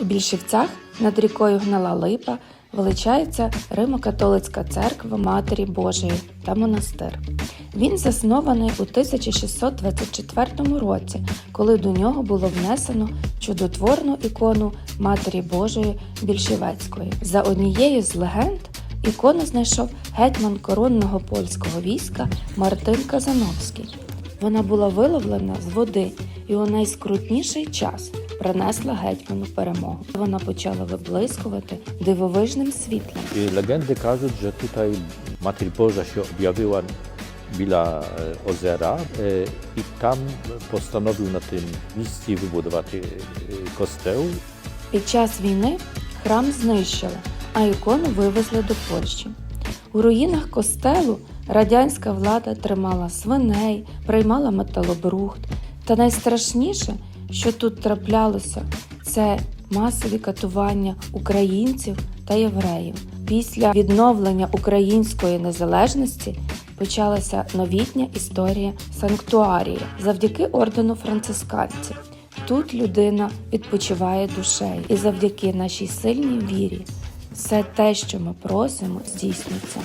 У Більшівцях над рікою Гнила Липа величається Римо-католицька церква Матері Божої та монастир. Він заснований у 1624 році, коли до нього було внесено чудотворну ікону Матері Божої Більшівецької. За однією з легенд ікону знайшов гетьман коронного польського війська Мартин Казановський. Вона була виловлена з води і у найскрутніший час принесла гетьману перемогу. Вона почала виблискувати дивовижним світлом. I legendy кажуть, że tutaj Matka Boża się objawiła біля е, озера е, і там постановив на тим місці вибудувати е, костел. Під час війни храм знищили, а ікону вивезли до Польщі. У руїнах костелу радянська влада тримала свиней, приймала металобрухт. Та найстрашніше, що тут траплялося, це масові катування українців та євреїв. Після відновлення української незалежності почалася новітня історія санктуарії завдяки ордену францисканців. Тут людина відпочиває душею, і завдяки нашій сильній вірі все те, що ми просимо, здійсниться.